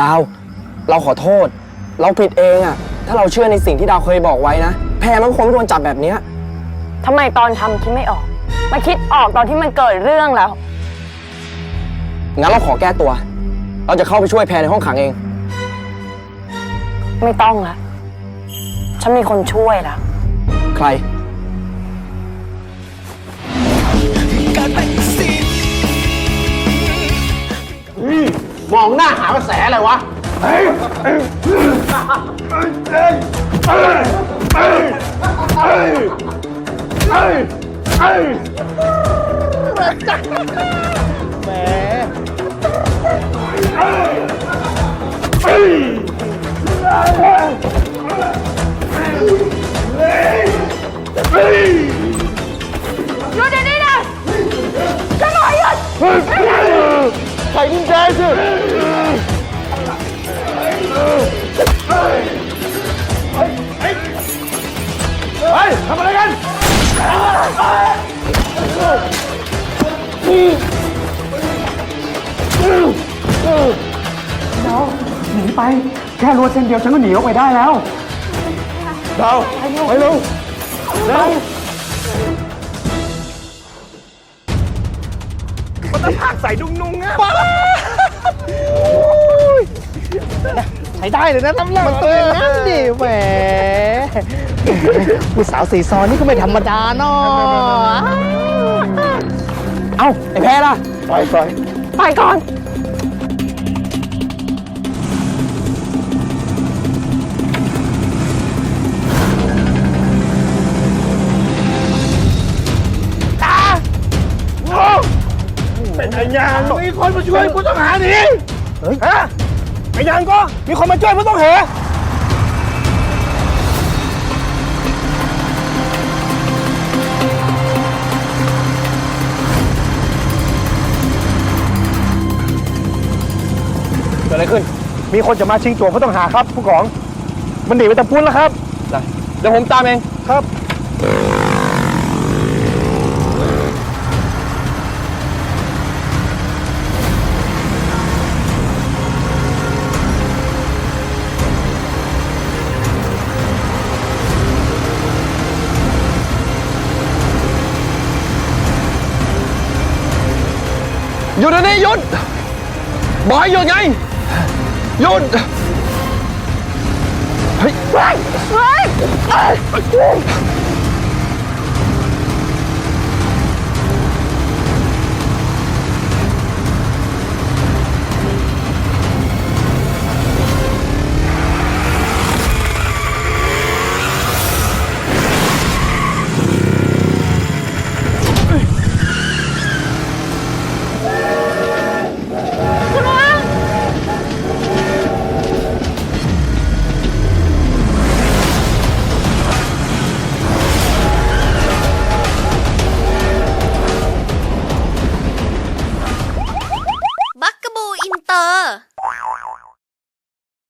ดาว เราขอโทษ เราผิดเองอะถ้าเราเชื่อในสิ่งที่ดาวเคยบอกไว้นะ แพรมันคงไม่โดนจับแบบเนี้ยทำไมตอนทำคิดไม่ออก มาคิดออกตอนที่มันเกิดเรื่องแล้ว งั้นเราขอแก้ตัว เราจะเข้าไปช่วยแพรในห้องขังเอง ไม่ต้องละฉันมีคนช่วยแล้ว ใคร องหน้าหากระแสอะไรวะ หยุดเดี๋ยวนี้นะฉันบอกให้หยุดใส่กุญแจสิเฮ้ยทำอะไรกันหนีไป แค่รั้วเส้นเดียวฉันก็หนีออกไปได้แล้วดาวไปเร็วเร็ว ใช้ได้เลยนะน้ำหนักมันต้องอย่างนั้นดิแหมผู้สาวสีซอนนี่ก็ไม่ธรรมดาเนาะเอ้าไอ้แพรล่ะไปไปไปก่อน เป็นไอ้ยางมีคนมาช่วยผู้ต้องหาหนีฮะไอ้ยางก็มีคนมาช่วยผู้ต้องหาเกิดอะไรขึ้น มีคนจะมาชิงตัวผู้ต้องหาครับผู้กอง มันหนีไปตะพุนแล้วครับ เดี๋ยวผมตามเองครับ หยุดเดี๋ยวนี้หยุดบอกให้หยุดไงหยุดเฮ้ยเฮ้ย